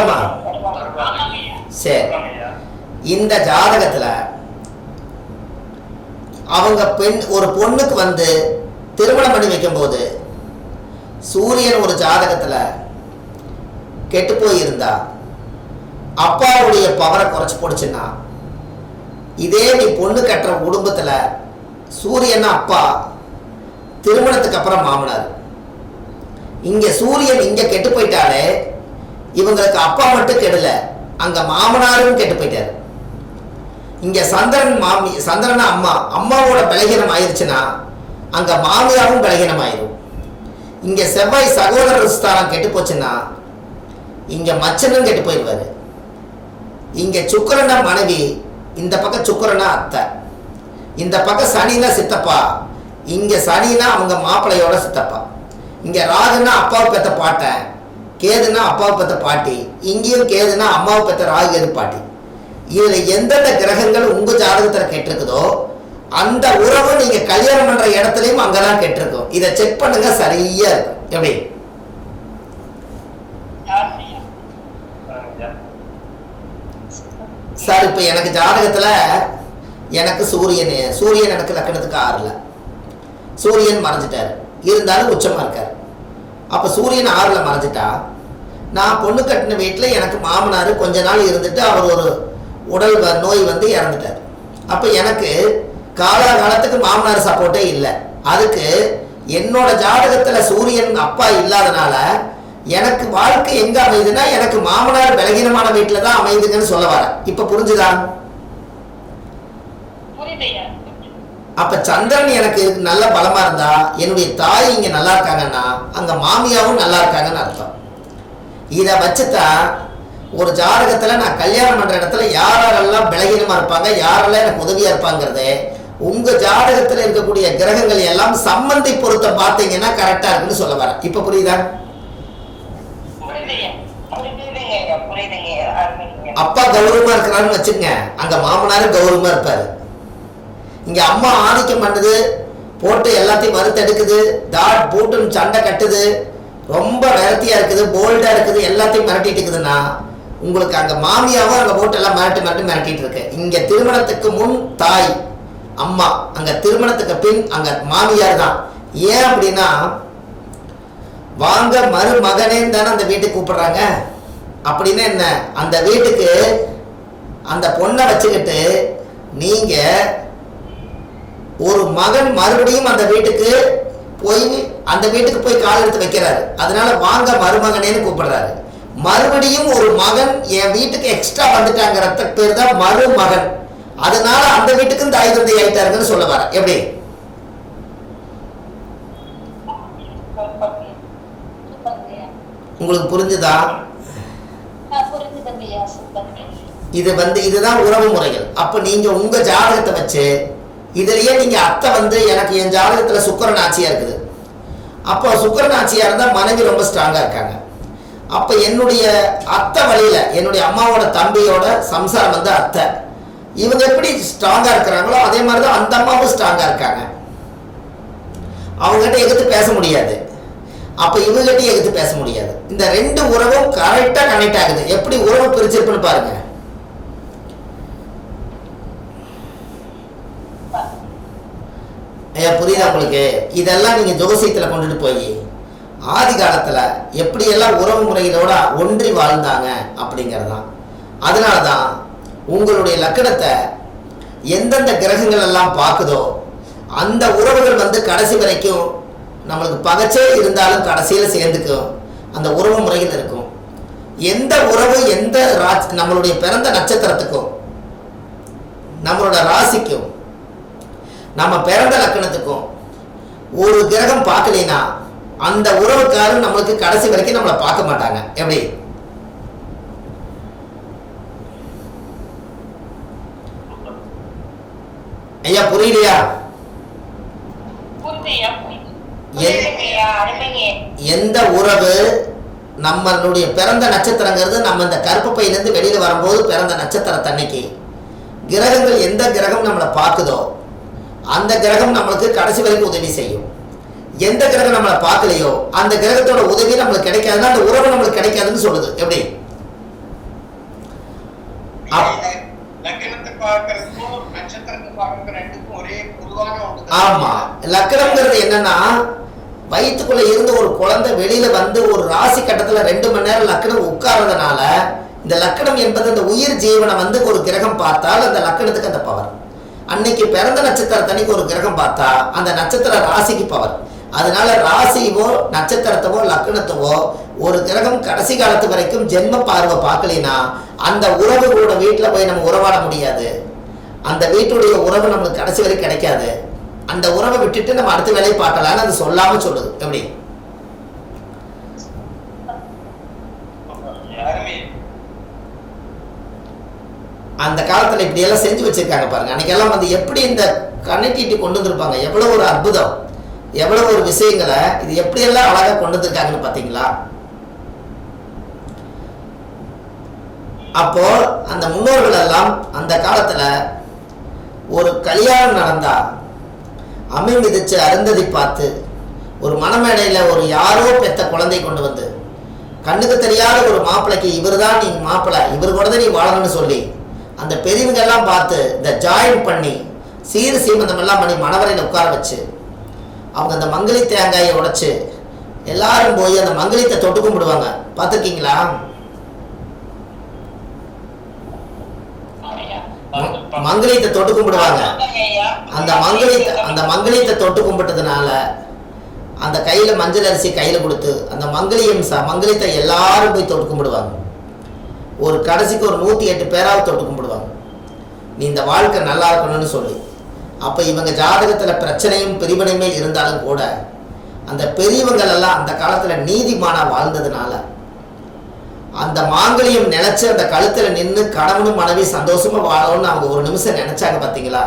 வருங்கம்மா சரி. இந்த ஜாதகத்துல அவங்க பெண் ஒரு பொண்ணுக்கு வந்து திருமணம் பண்ணி வைக்கும்போது சூரியன் ஒரு ஜாதகத்துல கெட்டு போயிருந்தா அப்பாவுடைய பவரை குறைச்சு போடுச்சுன்னா இதே நீ பொண்ணு கட்டுற குடும்பத்துல சூரியன் அப்பா திருமணத்துக்கு அப்புறம் மாமனார். இங்க சூரியன் இங்க கெட்டு போயிட்டாலே இவங்களுக்கு அப்பா மட்டும் கெடல. அங்க மாமனாரும் கெட்டு போயிட்டாரு. இங்க சந்திரன் மாமி சந்திரனா அம்மா அம்மாவோட பலகீனம் ஆயிருச்சுன்னா அங்க மாமியாரும் பலகீனம் ஆயிரும். இங்க செவ்வாய் சகோதரர் ஸ்தானம் கெட்டு போச்சுன்னா இங்க மச்சனும் கெட்டு போயிடுவாரு. இங்க சுக்கிரனா மனைவி இந்த பக்கம் சுக்கரனா அத்தை. இந்த பக்கம் சனினா சித்தப்பா. இங்க சனினா அவங்க மாப்பிள்ளையோட சித்தப்பா. இங்க ராகுனா அப்பாவுக்கு பாட்டேன் கேதுனா அப்பாவை பத்த பாட்டி இங்கேயும் கேதுனா அம்மாவை பெத்த ராகு கேது பாட்டி. இதுல எந்தெந்த கிரகங்கள் உங்க ஜாதகத்துல கெட்டிருக்குதோ அந்த உறவு நீங்க கல்யாணம் பண்ற இடத்துலயும் அங்கதான் கெட்டிருக்கும். இதை செக் பண்ணுங்க சரியா இருக்கும். எப்படி? சார் இப்போ எனக்கு ஜாதகத்துல எனக்கு சூரியன் சூரியன் எனக்கு லக்கணத்துக்கு ஆறுல. சூரியன் மறைஞ்சிட்டாரு. இருந்தாலும் உச்சமா இருக்காரு. அப்ப சூரியன் ஆறுல மறைஞ்சிட்டா நான் பொண்ணு கட்டின வீட்டில் எனக்கு மாமனார் கொஞ்ச நாள் இருந்துட்டு அவர் ஒரு உடல் நோய் வந்து இறந்துட்டார். அப்ப எனக்கு காலாகாலத்துக்கு மாமனார் சப்போர்ட்டே இல்லை. அதுக்கு என்னோட ஜாதகத்துல சூரியன் அப்பா இல்லாதனால எனக்கு வாழ்க்கை எங்க அமையுதுன்னா எனக்கு மாமனார் பலகீனமான வீட்டில் தான் அமையுதுங்கன்னு சொல்ல வரேன் இப்ப புரிஞ்சுதா? அப்ப சந்திரன் எனக்கு நல்ல பலமா இருந்தா என்னுடைய தாய் இங்க நல்லா இருக்காங்கன்னா அங்க மாமியாவும் நல்லா இருக்காங்கன்னு அர்த்தம். இதை வச்சுதான் ஒரு ஜாதகத்துல நான் கல்யாணம் பண்ற இடத்துல யாரெல்லாம் பலகீனமா இருப்பாங்க யாரெல்லாம் எனக்கு உதவியா இருப்பாங்கிறது உங்க ஜாதகத்துல இருக்கக்கூடிய கிரகங்கள் எல்லாம் சம்பந்தி பொருத்த பார்த்தீங்கன்னா கரெக்டா இருக்குன்னு சொல்ல வரேன். இப்ப புரியுதா? அப்பா கௌரவமா இருக்கிறான்னு வச்சுங்க அங்க மாமனாரும் கௌரவமா இருப்பாரு. இங்க அம்மா ஆதிக்கம் பண்ணுது போட்டு எல்லாத்தையும் வறுத்தெடுக்குது தாட் போட்டுன்னு சண்டை கட்டுது ரொம்ப விரத்தியா இருக்குது போல்டா இருக்குது எல்லாத்தையும் மிரட்டிட்டு இருக்குதுன்னா உங்களுக்கு அந்த மாமியாவும் அங்க போட்டு எல்லாம் மிரட்டி மிரட்டி மிரட்டிட்டு இருக்கு. இங்க திருமணத்துக்கு முன் தாய் அம்மா அங்க திருமணத்துக்கு பின் அங்க மாமியார் தான். ஏன் அப்படின்னா வாங்க மருமகனேன்னு தானே அந்த வீட்டுக்கு கூப்பிடுறாங்க. அப்படின்னா என்ன? அந்த வீட்டுக்கு அந்த பொண்ணை வச்சுக்கிட்டு நீங்க ஒரு மகன் மறுபடியும் அந்த வீட்டுக்கு போய் அந்த வீட்டுக்கு போய் கால் எடுத்து வைக்கிறாரு. அதனால வாங்க மருமகனேன்னு கூப்பிடுறாரு. மறுபடியும் ஒரு மகன் என் வீட்டுக்கு எக்ஸ்ட்ரா வந்துட்டாங்கிறத பேர் தான் மருமகன். அதனால அந்த வீட்டுக்கும் தாய் தந்தை ஆயிட்டாருங்கன்னு சொல்ல வரேன் எப்படி? உங்களுக்கு புரிஞ்சுதா? இது வந்து இதுதான் உறவு முறைகள். அப்ப நீங்க உங்க ஜாதகத்தை வச்சு இதுலயே நீங்க அத்தை வந்து எனக்கு என் ஜாதகத்துல சுக்கரன் ஆட்சியா இருக்குது. அப்போ சுக்கரன் ஆட்சியா இருந்தா மனைவி ரொம்ப ஸ்ட்ராங்கா இருக்காங்க. அப்ப என்னுடைய அத்தை வழியில என்னுடைய அம்மாவோட தம்பியோட சம்சாரம் வந்து அத்தை. இவங்க எப்படி ஸ்ட்ராங்கா இருக்கிறாங்களோ அதே மாதிரி தான் அந்த அம்மாவும் ஸ்ட்ராங்கா இருக்காங்க. அவங்ககிட்ட எதிர்த்து பேச முடியாது. அப்ப இவங்ககிட்ட எதிர்த்து பேச முடியாது. இந்த ரெண்டு உறவும் கரெக்டா கனெக்ட் ஆகுது. எப்படி உறவு பிரிச்சிருக்குன்னு பாருங்க. புரியுதா உங்களுக்கு? இதெல்லாம் நீங்க ஜோசியத்துல கொண்டுட்டு போய் ஆதி காலத்துல எப்படியெல்லாம் உறவு முறைகளோட ஒன்றி வாழ்ந்தாங்க அப்படிங்கறதுதான். அதனாலதான் உங்களுடைய லக்கணத்தை எந்தெந்த கிரகங்கள் எல்லாம் பார்க்குதோ அந்த உறவுகள் வந்து கடைசி வரைக்கும் நம்மளுக்கு பகச்சே இருந்தாலும் கடைசியில சேர்ந்துக்கும். அந்த உறவு முறைகள் இருக்கும். எந்த உறவு எந்த ராஜ் நம்மளுடைய பிறந்த நட்சத்திரத்துக்கும் நம்மளோட ராசிக்கும் நம்ம பிறந்த லக்கணத்துக்கும் ஒரு கிரகம் பார்க்கலைன்னா அந்த உறவுக்காரர் நம்மளுக்கு கடைசி வரைக்கும் நம்மளை பார்க்க மாட்டாங்க. எப்படி? ஐயா புரியலையா? எந்த உறவு நம்மளுடைய பிறந்த நட்சத்திரங்கிறது நம்ம இந்த கருப்பு பையிலேருந்து வெளியில வரும்போது பிறந்த நட்சத்திரத்தன்னைக்கு. கிரகங்கள் எந்த கிரகம் நம்மளை பார்க்குதோ அந்த கிரகம் நம்மளுக்கு கடைசி வரைக்கும் உதவி செய்யும். எந்த கிரகம் நம்மளை பார்க்கலையோ அந்த கிரகத்தோட உதவி நம்மளுக்கு கிடைக்காதுன்னா அந்த உறவு நம்மளுக்கு கிடைக்காதுன்னு சொல்லுது. எப்படி? ஆமா. லக்கணம்ங்கிறது என்னன்னா வயிற்றுக்குள்ள இருந்து ஒரு குழந்தை வெளியில வந்து ஒரு ராசி கட்டத்துல ரெண்டு மணி நேரம் லக்கணம் உட்கார்றதுனால இந்த லக்கணம் என்பது அந்த உயிர் ஜீவனை வந்து ஒரு கிரகம் பார்த்தால் அந்த லக்கணத்துக்கு அந்த பவர் அன்னைக்கு பிறந்த நட்சத்திரத்தன்னைக்கு ஒரு கிரகம் பார்த்தா அந்த நட்சத்திர ராசிக்கு பவர். அதனால ராசியவோ நட்சத்திரத்தவோ லக்னத்தவோ ஒரு கிரகம் கடைசி காலத்து வரைக்கும் ஜென்ம பார்வை பார்க்கலினா அந்த உறவு கூட வீட்டில் போய் நம்ம உறவாட முடியாது. அந்த வீட்டுடைய உறவு நம்மளுக்கு கடைசி வரைக்கும் கிடைக்காது. அந்த உறவை விட்டுட்டு நம்ம அடுத்த வேலையை பார்க்கலான்னு அது சொல்லாமல் சொல்லுது. எப்படி யாருமே அந்த காலத்தில் இப்படி எல்லாம் செஞ்சு வச்சிருக்காங்க பாருங்க. அன்னைக்கெல்லாம் வந்து எப்படி இந்த கனெக்டிவிட்டி கொண்டு வந்திருப்பாங்க? எவ்வளவு ஒரு அற்புதம். எவ்வளவு ஒரு விஷயங்களை இது எப்படி எல்லாம் அழகா கொண்டு வந்திருக்காங்கன்னு பாத்தீங்களா? அப்போ அந்த முன்னோர்கள் எல்லாம் அந்த காலத்துல ஒரு கல்யாணம் நடந்தா அமை மிதிச்சு அருந்ததி பார்த்து ஒரு மனமேடையில் ஒரு யாரோ பெத்த குழந்தை கொண்டு வந்து கண்ணுக்கு தெரியாத ஒரு மாப்பிள்ளைக்கு இவர் தான் நீ மாப்பிள்ளை இவர் கூட தான் நீ வாழணும்னு சொல்லி அந்த பெரியவங்க எல்லாம் பார்த்து இந்த ஜாயின் பண்ணி சீர் சீமந்தம் எல்லாம் பண்ணி மணவரையில் உட்கார வச்சு அவங்க அந்த மங்களி தேங்காயை உடைச்சு எல்லாரும் போய் அந்த மங்களத்தை தொட்டு கும்பிடுவாங்க. பார்த்துருக்கீங்களா? மங்களத்தை தொட்டு கும்பிடுவாங்க. அந்த மங்களத்தை அந்த மங்களத்தை தொட்டு கும்பிட்டதுனால அந்த கையில மஞ்சள் அரிசி கையில கொடுத்து அந்த மங்களியம் ச மங்களியத்தை எல்லாரும் போய் தொட்டு கும்பிடுவாங்க. ஒரு கடைசிக்கு ஒரு நூற்றி எட்டு பேராவது தொட்டு கும்பிடுவாங்க. நீ இந்த வாழ்க்கை நல்லா இருக்கணும்னு சொல்லி. அப்போ இவங்க ஜாதகத்தில் பிரச்சனையும் பிரிவினையுமே இருந்தாலும் கூட அந்த பெரியவங்கள் எல்லாம் அந்த காலத்தில் நீதிமானாக வாழ்ந்ததுனால அந்த மாங்கலியம் நினைச்சு அந்த கழுத்தில் நின்று கணவனும் மனைவி சந்தோஷமா வாழணும்னு அவங்க ஒரு நிமிஷம் நினைச்சாங்க பார்த்தீங்களா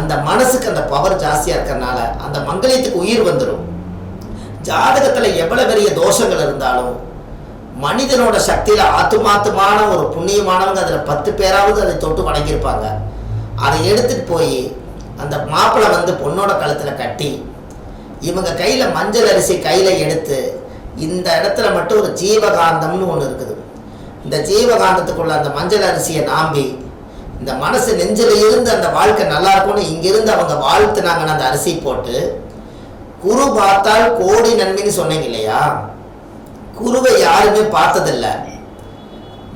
அந்த மனசுக்கு அந்த பவர் ஜாஸ்தியாக இருக்கிறனால அந்த மங்கலியத்துக்கு உயிர் வந்துடும் ஜாதகத்தில் எவ்வளவு பெரிய தோஷங்கள் இருந்தாலும் மனிதனோட சக்தியில் ஆத்துமாத்துமான ஒரு புண்ணியமானவங்க அதில் பத்து பேராவது அதை தொட்டு வணங்கியிருப்பாங்க. அதை எடுத்துட்டு போய் அந்த மாப்பிள்ளை வந்து பொண்ணோட கழுத்தில் கட்டி இவங்க கையில் மஞ்சள் அரிசி கையில் எடுத்து இந்த இடத்துல மட்டும் ஒரு ஜீவகாந்தம்னு ஒன்று இருக்குது. இந்த ஜீவகாந்தத்துக்குள்ள அந்த மஞ்சள் அரிசியை நாம்பி இந்த மனசு நெஞ்சில் இருந்து அந்த வாழ்க்கை நல்லா இருக்கும்னு இங்கிருந்து அவங்க வாழ்த்துனாங்கன்னு அந்த அரிசி போட்டு குரு பார்த்தால் கோடி நன்மைன்னு சொன்னீங்க இல்லையா? குருவை யாருமே பார்த்ததில்ல.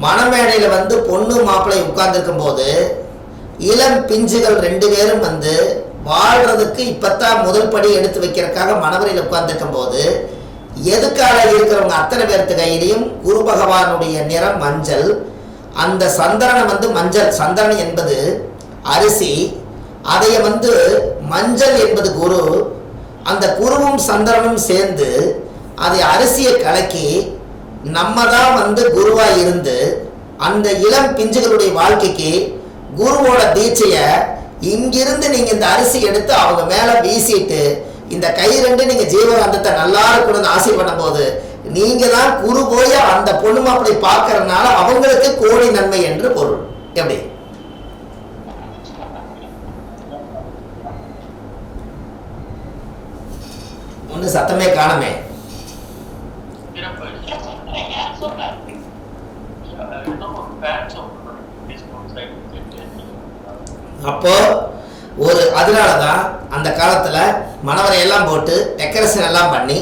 மணமேடையில் வந்து பொண்ணு மாப்பிள்ளை உட்கார்ந்துருக்கும் போது இளம் பிஞ்சுகள் ரெண்டு பேரும் வந்து வாழ்றதுக்கு இப்பத்தான் முதல் படி எடுத்து வைக்கிறதுக்காக மணவரையில் உட்கார்ந்துருக்கும் போது எதுக்காக இருக்கிறவங்க அத்தனை பேர்த்து கையிலையும் குரு பகவானுடைய நிறம் மஞ்சள். அந்த சந்தனம் வந்து மஞ்சள். சந்திரன் என்பது அரிசி. அதைய வந்து மஞ்சள் என்பது குரு. அந்த குருவும் சந்திரனும் சேர்ந்து அதை அரிசியை கலக்கி நம்ம தான் வந்து குருவாக இருந்து அந்த இளம் பிஞ்சுகளுடைய வாழ்க்கைக்கு குருவோட தீட்சையை இங்கிருந்து நீங்கள் இந்த அரிசி எடுத்து அவங்க மேலே வீசிட்டு இந்த கை ரெண்டு நீங்கள் ஜீவகாந்தத்தை நல்லா இருக்கணும்னு ஆசை போது நீங்கள் தான் குரு போய் அந்த பொண்ணு மாப்பிளை பார்க்கறதுனால அவங்களுக்கு கோடி நன்மை என்று பொருள். எப்படி? ஒன்று சத்தமே காணமே. அப்போ ஒரு அதனால தான் அந்த காலத்தில் மணவரை எல்லாம் போட்டு டெக்கரேஷன் எல்லாம் பண்ணி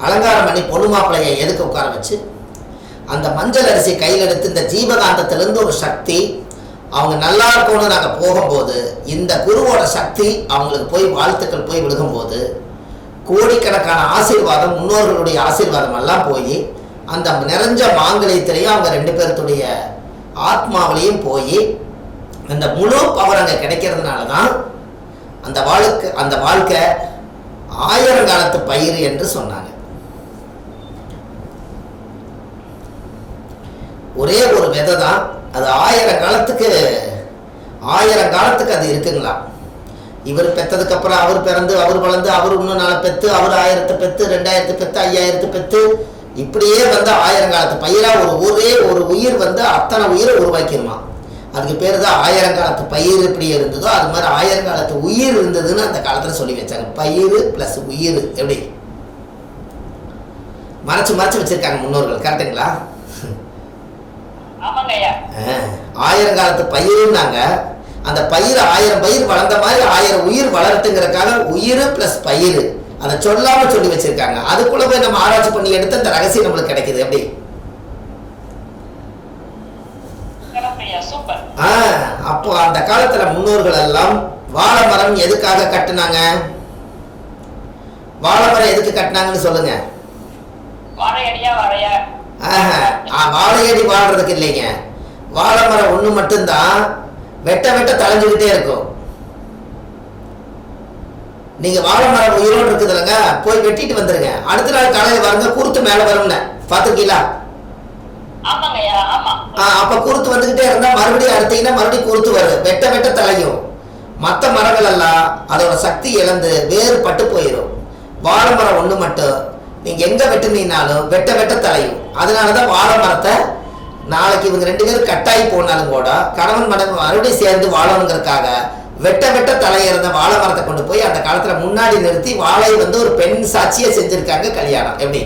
அலங்காரம் பண்ணி பொண்ணு மாப்பிள்ளையை எதுக்கு உட்கார வச்சு அந்த மஞ்சள் அரிசி கையில் எடுத்து இந்த ஜீவகாந்தத்திலிருந்து ஒரு சக்தி அவங்க நல்லா இருக்கணும்னு நாங்கள் போகும்போது இந்த குருவோட சக்தி அவங்களுக்கு போய் வாழ்த்துக்கள் போய் விழுகும்போது கோடிக்கணக்கான ஆசீர்வாதம் முன்னோர்களுடைய ஆசீர்வாதம் எல்லாம் போய் அந்த நிறைஞ்ச மாங்கல்யத்திலையும் அவங்க ரெண்டு பேர்த்துடைய ஆத்மாவிலையும் போய் அந்த முழு பவர் அங்கே கிடைக்கிறதுனால தான் அந்த வாழ்க்கை அந்த வாழ்க்கை ஆயிரங்காலத்து பயிர் என்று சொன்னாங்க. ஒரே ஒரு விதை தான் அது ஆயிரம் காலத்துக்கு ஆயிரம் காலத்துக்கு அது இருக்குங்களா? இவர் பெத்ததுக்கு அப்புறம் அவர் பிறந்து அவர் வளர்ந்து அவர் இன்னும் நாலு பெத்து அவர் ஆயிரத்து பெத்து ரெண்டாயிரத்து பெத்து ஐயாயிரத்து பெத்து இப்படியே வந்து ஆயிரம் காலத்து பயிரா ஒரு ஒரே ஒரு உயிர் வந்து அத்தனை உயிரை உருவாக்கிருமா? அதுக்கு பேர் தான் ஆயிரங்காலத்து பயிர் எப்படி இருந்ததோ அது மாதிரி ஆயிரங்காலத்து உயிர் இருந்ததுன்னு அந்த காலத்தில் சொல்லி வச்சாங்க. பயிர் ப்ளஸ் உயிர் எப்படி? மறைச்சு மறைச்சு வச்சிருக்காங்க முன்னோர்கள். கரெக்டுங்களா? ஆயிரங்காலத்து பயிருன்னாங்க. அந்த பயிர் ஆயிரம் பயிர் வளர்ந்த மாதிரி ஆயிரம் உயிர் வளரட்டுங்கிறதுக்காக உயிர் பிளஸ் பயிர். அதை சொல்லாம சொல்லி வச்சிருக்காங்க. அதுக்குள்ள போய் நம்ம ஆராய்ச்சி பண்ணி எடுத்து அந்த ரகசியம் நம்மளுக்கு கிடைக்குது. ஆ அப்போ அந்த காலத்துல முன்னோர்கள் எல்லாம் வாழை மரம் எதுக்காக கட்டுனாங்க? வாழை மரம் எதுக்கு கட்டினாங்கன்னு சொல்லுங்க. வாழையடி வாழ்றதுக்கு இல்லைங்க. வாழை மரம் ஒண்ணு மட்டும்தான் வெட்ட வெட்ட தளைஞ்சுக்கிட்டே இருக்கும். நீங்க வாழை மரம் உயிரோடு இருக்குதுல்லங்க போய் வெட்டிட்டு வந்துருங்க. அடுத்த நாள் காலையில பாருங்க குருத்து மேல வரும்னு ஆமா. ஆ, அப்ப குருத்து வந்துகிட்டே இருந்தா மறுபடியும் அடுத்தீங்கன்னா மறுபடியும் குருத்து வருது வெட்ட வெட்ட தலையும். மற்ற மரங்கள் எல்லாம் அதோட சக்தி இழந்து வேறு பட்டு போயிடும் வாழை மரம் ஒண்ணு மட்டும். நீங்க எங்க வெட்டுனீங்கனாலும் வெட்ட வெட்ட தலையும். அதனாலதான் வாழை மரத்தை நாளைக்கு இவங்க ரெண்டு பேரும் கட்டாயி போனாலும் கூட கணவன் மனைவி மறுபடியும் சேர்ந்து வாழணுங்கிறதுக்காக வெட்ட வெட்ட தலையிருந்த வாழை மரத்தை கொண்டு போய் அந்த காலத்துல முன்னாடி நிறுத்தி வாழை வந்து ஒரு பெண் சாட்சியை செஞ்சிருக்காங்க கல்யாணம். எப்படி?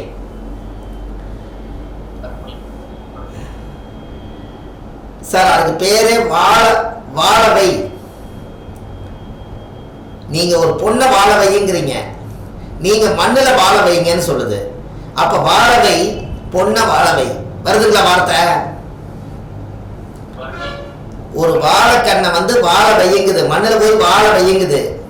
சார் அதுக்கு பேரே வாழ வாழவை நீங்க ஒரு பொண்ணை வாழ வைங்கிறீங்க நீங்க மண்ணில் வாழ வைங்கன்னு சொல்லுது. அப்ப வாழவை பொண்ணை வாழவை வருதுங்களா வார்த்தை? ஒரு வாழைக்கண்ணை வந்து வாழை வையுங்குது. மண்ணில் போய் வாழ வையுங்குது.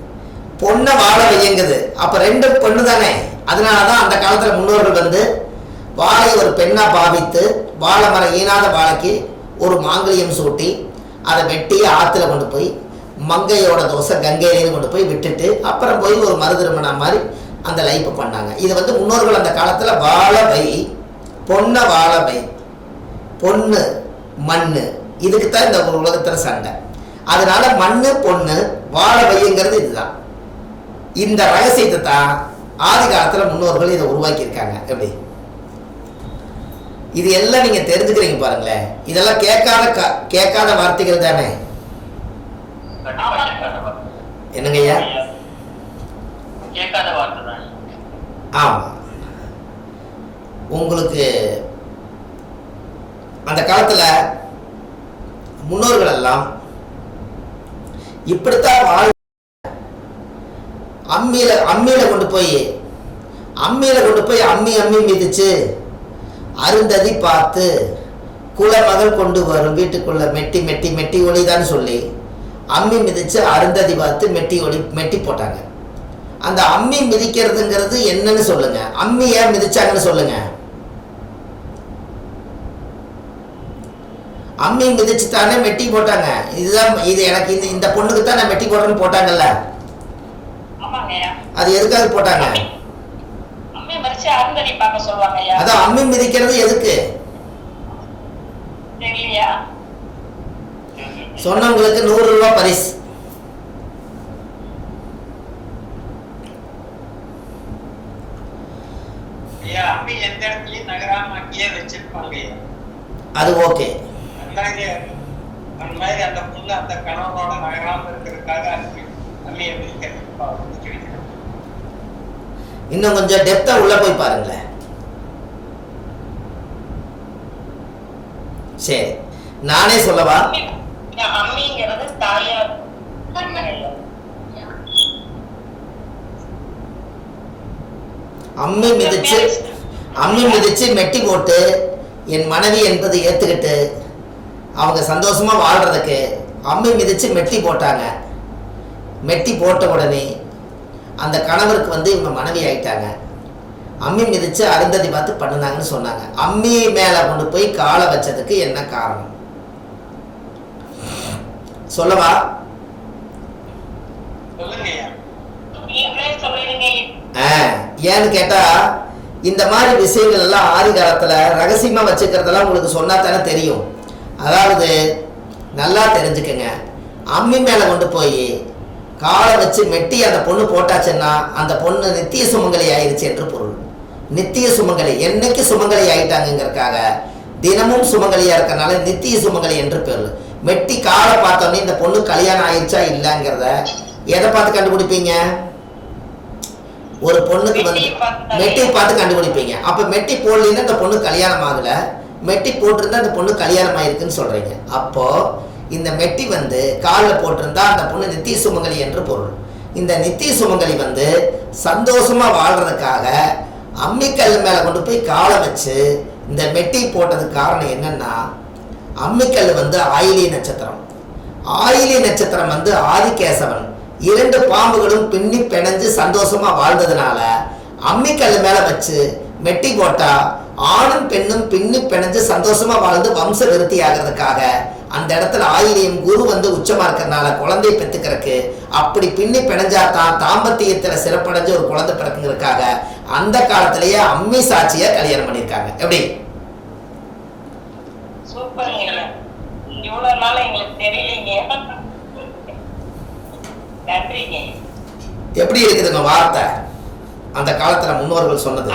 பொண்ணை வாழை வையுங்குது. அப்போ ரெண்டு பொண்ணு தானே அதனாலதான் அந்த காலத்தில் முன்னோர்கள் வந்து வாழை ஒரு பெண்ணாக பாவித்து வாழை மரம் ஈனாத வாழைக்கு ஒரு மாங்கல்யம் சூட்டி அதை வெட்டி ஆற்றுல கொண்டு போய் மங்கையோட தோசை கங்கையிலேருந்து கொண்டு போய் விட்டுட்டு அப்புறம் போய் ஒரு மறு திருமணம் மாதிரி அந்த லைஃப் பண்ணாங்க. இது வந்து முன்னோர்கள் அந்த காலத்தில் வாழை வை பொண்ணை வாழை வை. பொண்ணு மண்ணு. இதுக்கு தான் இந்த உலகத்துல சண்டை. அதனால மண்ணு பொண்ணு வாழ வையுங்கிறது இதுதான். இந்த ரகசியத்தை தான் ஆதி காலத்துல முன்னோர்கள் இதை உருவாக்கியிருக்காங்க. எப்படி? இது எல்லாம் நீங்க தெரிஞ்சுக்கிறீங்க பாருங்களேன். இதெல்லாம் கேட்காத க- கேட்காத வார்த்தைகள் தானே? என்னங்க ஐயா? கேட்காத வார்த்தை தான். ஆமா. உங்களுக்கு அந்த காலத்துல முன்னோர்கள் எல்லாம் இப்படித்தான் வாழ் அம்மியில அம்மியில கொண்டு போய் அம்மியில கொண்டு போய் அம்மி அம்மி மிதிச்சு அருந்ததி பார்த்து குலமகள் கொண்டு வரும் வீட்டுக்குள்ள மெட்டி மெட்டி மெட்டி ஒளிதான் சொல்லி அம்மி மிதிச்சு அருந்ததி பார்த்து மெட்டி ஒளி மெட்டி போட்டாங்க. அந்த அம்மி மிதிக்கிறதுங்கிறது என்னன்னு சொல்லுங்க. அம்மி ஏன் மிதிச்சாங்கன்னு சொல்லுங்க. அம்மி மிதிச்சு தானே மெட்டி போட்டாங்க. இதுதான் இது எனக்கு இந்த இந்த பொண்ணுக்கு தான் நான் மெட்டி போடுறேன்னு போட்டாங்கல்ல? ஆமாங்கய்யா அது எதுக்காக போட்டாங்க? அதான் அம்மி மிதிக்கிறது எதுக்கு? சொன்னவங்களுக்கு நூறு ரூபாய் பரிசு. அது ஓகே. அந்தாங்க அந்த மாதிரி அந்த பொண்ணு அந்த கணவனோட நகராம இருக்கிறதுக்காக அம்மி அம்மியை வைக்கிறோம் இன்னும் கொஞ்சம் டெப்தா உள்ள போய் பாருங்களேன். சரி. நானே சொல்லவா? அம்மி- அம்மிங்கிறது தாயார்? அம்மி மிதிச்சு அம்மி மிதிச்சு மெட்டி போட்டு என் மனைவி என்பதை ஏத்துக்கிட்டு அவங்க சந்தோஷமா வாழ்றதுக்கு அம்மி மிதிச்சு மெட்டி போட்டாங்க. மெட்டி போட்ட உடனே அந்த கணவருக்கு வந்து இவங்க மனைவி ஆயிட்டாங்க. அம்மி மிதிச்சு அருந்ததி பார்த்து பண்ணுனாங்கன்னு சொன்னாங்க. அம்மி மேல கொண்டு போய் காலை வச்சதுக்கு என்ன காரணம்? சொல்லவா? ஏன்னு கேட்டா இந்த மாதிரி விஷயங்கள் எல்லாம் ஆதி காலத்துல ரகசியமா வச்சுக்கிறதெல்லாம் உங்களுக்கு சொன்னா தானே தெரியும். அதாவது நல்லா தெரிஞ்சுக்கங்க. அம்மி மேல கொண்டு போய் காலை வச்சு மெட்டி அந்த பொண்ணு போட்டாச்சுன்னா அந்த பொண்ணு நித்திய சுமங்கலி ஆயிருச்சு என்று பொருள். நித்திய சுமங்கலி என்னைக்கு சுமங்கலி ஆயிட்டாங்கங்கிறதுக்காக தினமும் சுமங்கலியா இருக்கறனால நித்திய சுமங்கலி என்று பேர். மெட்டி காலை பார்த்தோன்னே இந்த பொண்ணு கல்யாணம் ஆயிடுச்சா இல்லைங்கிறத எதை பார்த்து கண்டுபிடிப்பீங்க? ஒரு பொண்ணுக்கு வந்து மெட்டி பார்த்து கண்டுபிடிப்பீங்க. அப்ப மெட்டி போடலைன்னா இந்த பொண்ணு கல்யாணம் ஆகல. மெட்டி போட்டிருந்தா அந்த பொண்ணு கல்யாணம் ஆயிருக்குன்னு சொல்றீங்க. அப்போ இந்த மெட்டி வந்து காலில் போட்டிருந்தா அந்த பொண்ணு நித்திய சுமங்கலி என்று பொருள். இந்த நித்திய சுமங்கலி வந்து சந்தோஷமா வாழ்றதுக்காக அம்மிக்கல் மேல கொண்டு போய் காலை வச்சு இந்த மெட்டி போட்டதுக்கு காரணம் என்னன்னா அம்மிக்கல் வந்து ஆயிலி நட்சத்திரம். ஆயிலி நட்சத்திரம் வந்து ஆதிகேசவன். இரண்டு பாம்புகளும் பின்னி பிணைஞ்சு சந்தோஷமா வாழ்ந்ததுனால அம்மிக்கல் மேல வச்சு மெட்டி போட்டா ஆணும் பெண்ணும் பின்னி பிணைஞ்சு சந்தோஷமா வாழ்ந்து வம்ச விருத்தி ஆகிறதுக்காக அந்த இடத்துல ஆயிலியும் குரு வந்து உச்சமா இருக்கிறதுனால குழந்தை பெத்துக்கிறதுக்கு அப்படி பின்னி பிணைஞ்சா தான் தாம்பத்தியத்துல சிறப்படைஞ்சு ஒரு குழந்தை பிறக்குங்கிறதுக்காக அந்த காலத்திலேயே அம்மி சாட்சியை கல்யாணம் பண்ணியிருக்காங்க. எப்படி. எப்படி இருக்குதுங்க வார்த்தை? அந்த காலத்துல முன்னோர்கள் சொன்னது.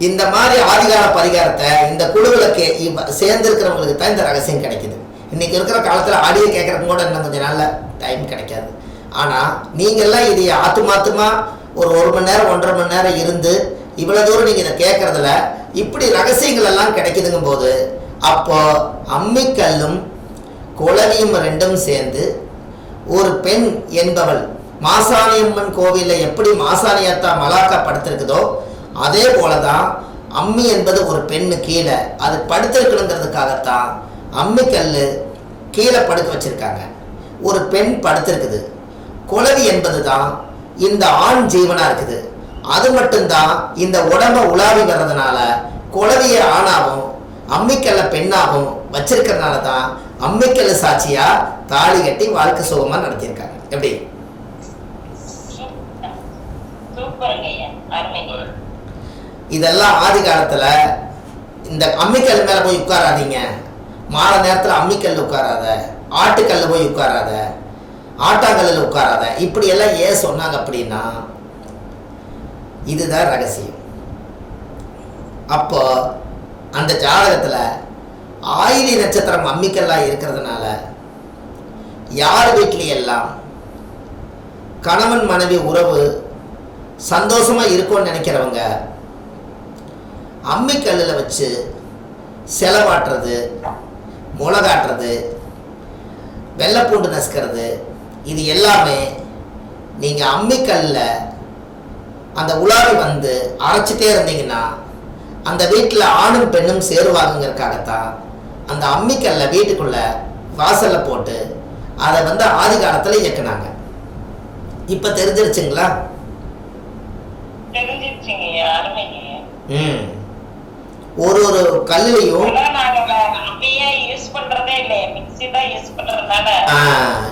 இந்த மாதிரி ஆதிகால பரிகாரத்தை இந்த குழுவில் கே இவ- சேர்ந்திருக்கிறவங்களுக்கு தான் இந்த ரகசியம் கிடைக்குது. இன்னைக்கு இருக்கிற காலத்தில் ஆடியோ கேட்கறதுக்கு கூட இன்னும் கொஞ்சம் நாள்ல டைம் கிடைக்காது. ஆனால் நீங்கள்லாம் இது ஆத்துமாத்துமா ஒரு ஒரு மணி நேரம் ஒன்றரை மணி நேரம் இருந்து இவ்வளோ தூரம் நீங்கள் இதை கேட்கறதுல இப்படி ரகசியங்கள் எல்லாம் கிடைக்குதுங்கும் போது அப்போ அம்மிக்கல்லும் குளவியும் ரெண்டும் சேர்ந்து ஒரு பெண் என்பவள் மாசாணியம்மன் கோவிலில் எப்படி மாசாணியத்தா மலாக்கா படுத்திருக்குதோ அதே போல தான் அம்மி என்பது ஒரு பெண்ணு கீழே. அது படுத்திருக்கணுங்கிறதுக்காகத்தான் அம்மிக்கல் கீழே படுக்க வச்சிருக்காங்க. ஒரு பெண் படுத்திருக்குது. குளவி என்பது தான் இந்த ஆண் ஜீவனா இருக்குது. அது மட்டும்தான் இந்த உடம்ப உலாவி வர்றதுனால குளவியை ஆணாகவும் அம்மிக்கல்ல பெண்ணாகவும் வச்சிருக்கிறதுனால தான் அம்மிக்கல் சாட்சியா தாலி கட்டி வாழ்க்கை சுகமா நடத்தியிருக்காங்க. எப்படி? இதெல்லாம் ஆதி காலத்துல இந்த அம்மிக்கல் மேல போய் உட்காராதீங்க. மாலை நேரத்துல அம்மிக்கல்ல உட்காராத ஆட்டுக்கல்ல போய் உட்காராத ஆட்டாங்கல்ல உட்காராத. இப்படி எல்லாம் ஏன் சொன்னாங்க அப்படின்னா இதுதான் ரகசியம். அப்போ அந்த ஜாதகத்துல ஆயிலி நட்சத்திரம் அம்மிக்கெல்லாம் இருக்கிறதுனால யார் வீட்லையெல்லாம் கணவன் மனைவி உறவு சந்தோஷமாக இருக்கும்னு நினைக்கிறவங்க அம்மிக்கல்லில் வச்சு செலவாட்டுறது முளகாட்டுறது வெள்ளைப்பூண்டு நசுக்கிறது இது எல்லாமே நீங்கள் அம்மிக்கல்லில் அந்த உலாவி வந்து அரைச்சிட்டே இருந்தீங்கன்னா அந்த வீட்டில் ஆணும் பெண்ணும் சேருவாங்கங்கிறதுக்காகத்தான் அந்த அம்மிக்கல்ல வீட்டுக்குள்ள வாசல்ல போட்டு அதை வந்து ஆதி காலத்தில் இயக்குனாங்க. இப்போ தெரிஞ்சிருச்சுங்களா? ம். ஒரு ஒரு கல்லுலையும் நாங்க வ- அப்படியே யூஸ் பண்றதே இல்லையே மிக்ஸி தான் யூஸ் பண்றதுனால. ஆ,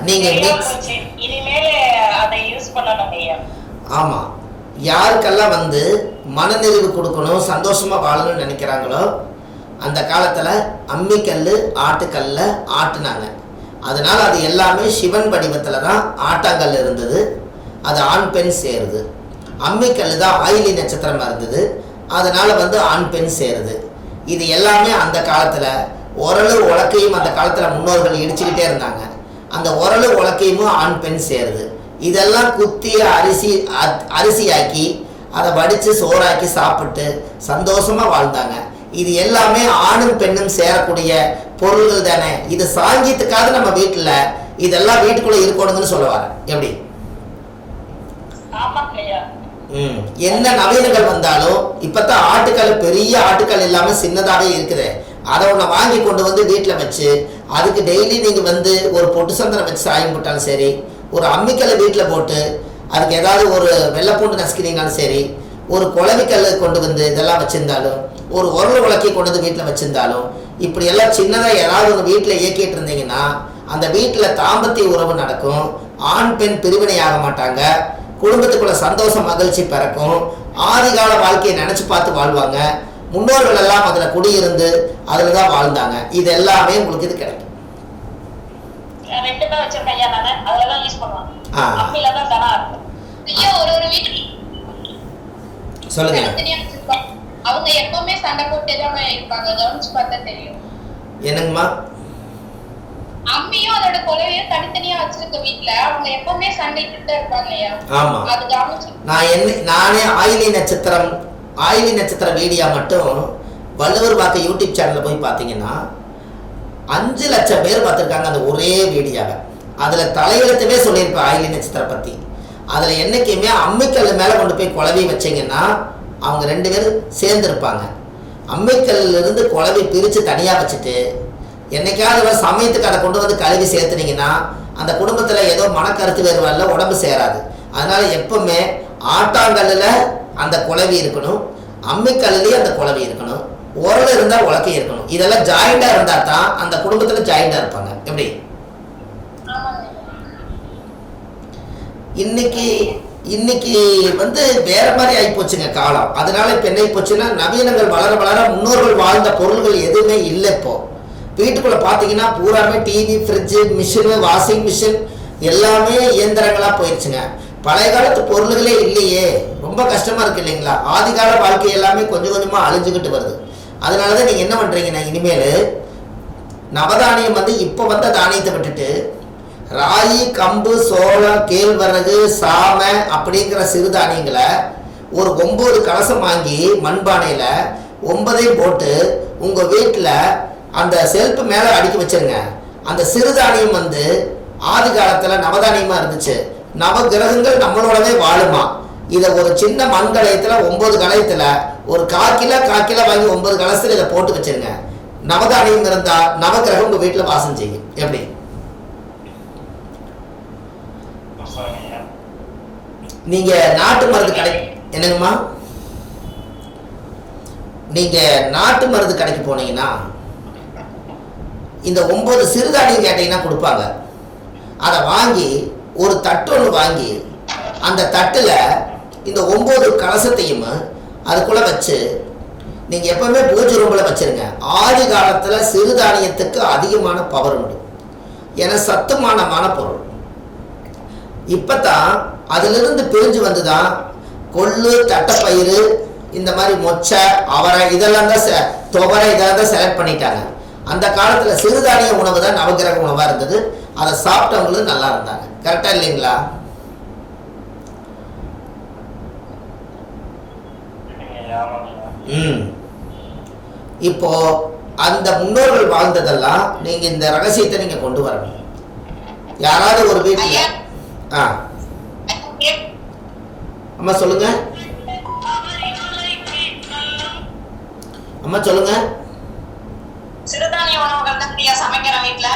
நீங்க தெரியாம மிக்ஸ் போச்சு. இனிமேல அதை யூஸ் பண்ணணும் ஐயா. ஆமாம் யாருக்கெல்லாம் வந்து மனநிறைவு கொடுக்கணும் சந்தோஷமா வாழணும்னு நினைக்கிறாங்களோ அந்த காலத்தில் அம்மிக்கல் ஆட்டுக்கல்ல ஆட்டுனாங்க. அதனால் அது எல்லாமே சிவன் வடிவத்தில் தான் ஆட்டாங்கல் இருந்தது. அது ஆண் பெண் சேருது. அம்மிக்கல் தான் ஆயிலி நட்சத்திரமாக இருந்தது. அதனால் வந்து ஆண் பெண் சேருது. இது எல்லாமே அந்த காலத்தில் உரலு உலக்கையும் அந்த காலத்தில் முன்னோர்கள் இடிச்சுக்கிட்டே இருந்தாங்க. அந்த உரலு உலக்கையும் ஆண் பெண் சேருது. இதெல்லாம் குத்திய அரிசி அத்- அரிசியாக்கி அதை வடித்து சோறாக்கி சாப்பிட்டு சந்தோஷமாக வாழ்ந்தாங்க. இது எல்லாமே ஆணும் பெண்ணும் சேரக்கூடிய பொருள்கள் தானே. இது சாங்கியத்துக்காக நம்ம வீட்டில் இதெல்லாம் வீட்டுக்குள்ள இருக்கணுங்கன்னு சொல்ல வரேன் எப்படி? ம். என்ன நவீனங்கள் வந்தாலும் இப்பதான் ஆட்டுக்கல் பெரிய ஆட்டுக்கல் இல்லாம சின்னதாவே இருக்குது. அதை ஒன்று வாங்கி கொண்டு வந்து வீட்டில் வச்சு அதுக்கு டெய்லி நீங்கள் வந்து ஒரு பொட்டு சந்தனம் வச்சு சாயம் போட்டாலும் சரி ஒரு அம்மிக்கல்லை வீட்டில் போட்டு அதுக்கு ஏதாவது ஒரு வெள்ளைப்பூண்டு நசுக்கினீங்கனாலும் சரி ஒரு குழவிக்கல் கொண்டு வந்து இதெல்லாம் வச்சிருந்தாலும் ஒரு உரல் உலக்கி கொண்டு வந்து வீட்டில் வச்சிருந்தாலும் இப்படி எல்லாம் சின்னதாக ஏதாவது ஒரு வீட்டில் இயக்கிட்டு இருந்தீங்கன்னா அந்த வீட்டில் தாம்பத்திய உறவு நடக்கும் ஆண் பெண் பிரிவினை ஆக மாட்டாங்க குடும்பத்துக்குள்ள சந்தோஷம் மகிழ்ச்சி பிறக்கும் ஆதிகால வாழ்க்கையை நினைச்சு பார்த்து வாழ்வாங்க முன்னோர்கள் எல்லாம் அதுல குடியிருந்து அதுல தான் வாழ்ந்தாங்க. இது எல்லாமே உங்களுக்கு இது கிடைக்கும். நான் ரெண்டு தான் வச்சிருக்கேன் ஐயா நானு. அதுலதான் யூஸ் பண்ணுவேன் ஆ. அம்மில தான் தனா இருக்கும். ஐயா ஒரு ஒரு வீட்டுல சொல்லுங்க. அவங்க எப்பவுமே சண்டை போட்டே தான் இருப்பாங்க. கவனிச்சு பார்த்தா தெரியும். என்னங்கம்மா? அம்மியும் அதோட குலவையும் தனித்தனியா வச்சிருக்க வீட்ல அவங்க எப்பவுமே சண்டைக்கிட்டு தான் இருப்பாங்க ஆமா. அது கவனிச்சு நான் என்ன நானே ஆயிலி நட்சத்திரம் ஆயிலி நட்சத்திர வீடியா மட்டும் வள்ளுவர் வாக்கு யூடியூப் சேனலில் போய் பார்த்தீங்கன்னா அஞ்சு லட்சம் பேர் பார்த்துருக்காங்க அந்த ஒரே வீடியோவை அதில் தலையெழுத்தவே சொல்லியிருப்பேன் ஆயிலி நட்சத்திரம் பற்றி அதில் என்றைக்குமே அம்மிக்கல் மேலே கொண்டு போய் குழவி வச்சீங்கன்னா அவங்க ரெண்டு பேரும் சேர்ந்துருப்பாங்க. அம்மிக்கல்ல இருந்து குழவி பிரித்து தனியாக வச்சுட்டு என்னைக்காவது ஒரு சமயத்துக்கு அதை கொண்டு வந்து கழுவி சேர்த்துனீங்கன்னா அந்த குடும்பத்தில் ஏதோ மனக்கருத்து வேறுபாடுல உடம்பு சேராது. அதனால எப்பவுமே ஆட்டாங்கல்லில் அந்த குழவி இருக்கணும் அம்மிக்கல்லுலேயும் அந்த குழவி இருக்கணும் உரல் இருந்தால் உலக்கை இருக்கணும். இதெல்லாம் ஜாயிண்டாக இருந்தால் தான் அந்த குடும்பத்தில் ஜாயிண்டாக இருப்பாங்க. எப்படி? இன்னைக்கு இன்னைக்கு வந்து வேற மாதிரி ஆகி போச்சுங்க காலம். அதனால இப்போ என்ன போச்சுன்னா நவீனங்கள் வளர வளர முன்னோர்கள் வாழ்ந்த பொருள்கள் எதுவுமே இல்லை இப்போ. வீட்டுக்குள்ள பார்த்தீங்கன்னா பூராமே TV fridge machine washing machine எல்லாமே இயந்திரங்களா போயிடுச்சுங்க பழைய காலத்து பொருள்களே இல்லையே. ரொம்ப கஷ்டமா இருக்கு இல்லைங்களா? ஆதிகால வாழ்க்கை எல்லாமே கொஞ்சம் கொஞ்சமா அழிஞ்சுக்கிட்டு வருது. அதனால தான் நீங்க என்ன பண்றீங்கன்னா இனிமேல் நவதானியம் வந்து இப்போ வந்த தானியத்தை விட்டுட்டு ராகி கம்பு சோளம் கேழ்வரகு சாமை அப்படிங்கிற சிறுதானியங்களை ஒரு ஒம்பது கலசம் வாங்கி மண்பானையில் ஒன்பதையும் போட்டு உங்கள் வீட்டில் அந்த செல்ப்பு மேலே அடுக்கி வச்சிருங்க. அந்த சிறுதானியம் வந்து ஆதி காலத்தில் நவதானியமாக இருந்துச்சு. நவ கிரகங்கள் நம்மளோடவே வாழுமா. இதை ஒரு சின்ன மண் கலயத்தில் ஒம்பது கலயத்தில் ஒரு கால் கிலோ கால் கிலோ வாங்கி ஒன்பது கலசத்தில் இதை போட்டு வச்சிருங்க. நவதானியம் இருந்தால் நவகிரகம் உங்கள் வீட்டில் வாசம் செய்யும். எப்படி? நீங்க நாட்டு மருந்து கடை என்னங்கம்மா? நீங்க நாட்டு மருந்து கடைக்கு போனீங்கன்னா இந்த ஒன்பது சிறுதானியம் கேட்டீங்கன்னா கொடுப்பாங்க. அதை வாங்கி ஒரு தட்டு ஒன்று வாங்கி அந்த தட்டில் இந்த ஒம்பது கலசத்தையும் அதுக்குள்ளே வச்சு நீங்கள் எப்பவுமே பூஜை ரூமில் வச்சிருங்க. ஆதி காலத்தில் சிறுதானியத்துக்கு அதிகமான பவர் உண்டு. ஏன்னா சத்துமானமான பொருள். இப்பதான் அதிலிருந்து பிரிஞ்சு வந்துதான் கொள்ளு தட்டைப்பயிறு இந்த மாதிரி மொச்சை அவரை இதெல்லாம் தான் துவரை இதெல்லாம் தான் செலக்ட் பண்ணிட்டாங்க. அந்த காலத்துல சிறுதானிய உணவு தான் நவகிரக உணவா இருந்தது. அதை சாப்பிட்டவங்களும் நல்லா இருந்தாங்க. கரெக்டா இல்லைங்களா? ம். இப்போ அந்த முன்னோர்கள் வாழ்ந்ததெல்லாம் நீங்க இந்த ரகசியத்தை நீங்க கொண்டு வரணும். யாராவது ஒரு வீட்டுல. ஆ. அம்மா சொல்லுங்க. அம்மா சொல்லுங்க. சிறுதானிய உணவுகள் தான் சமைக்கிறேன் வீட்டுல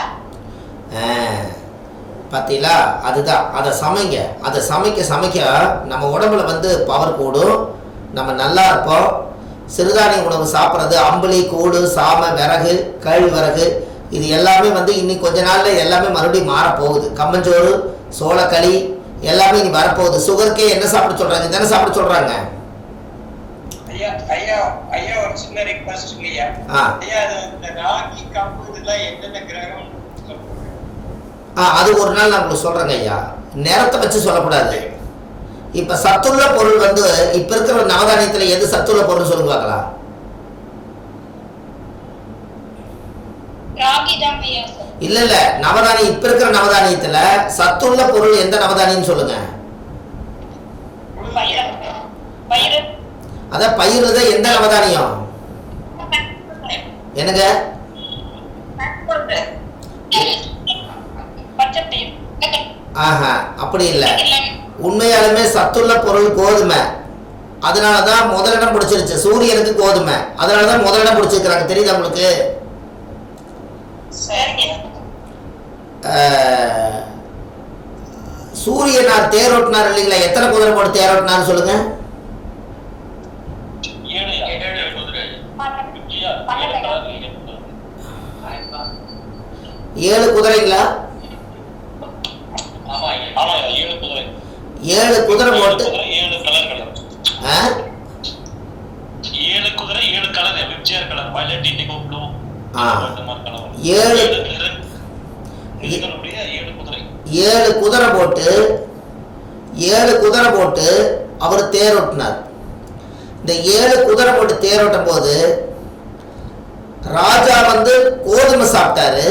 ஆ, பாத்தீங்களா? அதுதான். அதை சமைங்க. அதை சமைக்க சமைக்க நம்ம உடம்புல வந்து பவர் கூடும். நம்ம நல்லா இருப்போம். சிறுதானிய உணவு சாப்பிட்றது அம்பளி கூடு சாமை விறகு கேழ்வரகு இது எல்லாமே வந்து இன்னைக்கு கொஞ்ச நாள்ல எல்லாமே மறுபடியும் மாறப் போகுது கம்மஞ்சோறு சோளக்களி எல்லாமே இனி வரப்போகுது. சுகருக்கே என்ன சாப்பிட சொல்றாங்க? தானே சாப்பிட சொல்றாங்க. ஐயா ஐயா ஐயா ஒரு சின்ன ரிக்வஸ்ட் ஐயா. இந்த ராகி கம்பு இதெல்லாம் எந்தெந்த கிரகம்? ஆ அது ஒரு நாள் நான் உங்களுக்கு சொல்கிறேங்க ஐயா. நேரத்தை வச்சு சொல்லக்கூடாது. இப்போ சத்துள்ள பொருள் வந்து இப்போ இருக்கிற நவதானியத்தில் எது சத்துள்ள பொருள் சொல்லுங்க பார்க்கலாம் ராகி தான் ஐயா சார் இல்லை இல்லை. நவதானியம் இப்போ இருக்கிற நவதானியத்தில் சத்துள்ள பொருள் எந்த நவதானியம் சொல்லுங்க. பயிர் பயிர் எந்த நவதானியம்? என்னங்க? ஆஹா அப்படி இல்லை. உண்மையாலுமே சத்துள்ள பொருள் கோதுமை. அதனால தான் முதலிடம் பிடிச்சிருச்சு. சூரியனுக்கு கோதுமை. அதனால தான் முதலிடம் பிடிச்சிருக்கிறாங்க. தெரியுதா உங்களுக்கு? சூரியனார் தேரோட்டினார் இல்லைங்களா? எத்தனை குதிரை போட்டு தேரோட்டினார் சொல்லுங்க. ஏழு ஏழு குதிரை. ஏழு குதிரைங்களா? ஆமா ஆமா ஏழு குதிரை. ஏழு குதிரை போட்டு ஏழு கலர்கள்? ஏழு குதிரை ஏழு colour VIBGYOR colour. Violet indigo blue. ஏழு ஏழு குதிரை போட்டு ஏழு குதிரை போட்டு அவர் தேரோட்டினார் இந்த ஏழு குதிரை போட்டு தேரோட்டும் போது ராஜா வந்து கோதுமை சாப்பிட்டாரு.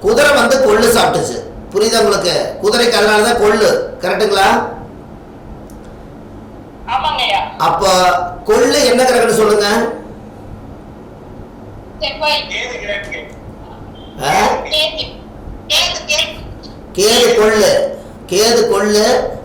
குதிரை வந்து கொள்ளு சாப்பிட்டுச்சு. புரியுதா உங்களுக்கு? குதிரைக்கு அதனால தான் கொள்ளு. கரெக்டுங்களா அப்போ கொள்ளு என்ன கிரகம்னு சொல்லுங்க செவ்வாய் கேது கிழக்கு ஆ? கேது கேது கேது கேது கொள்ளு. கேது கொள்ளு.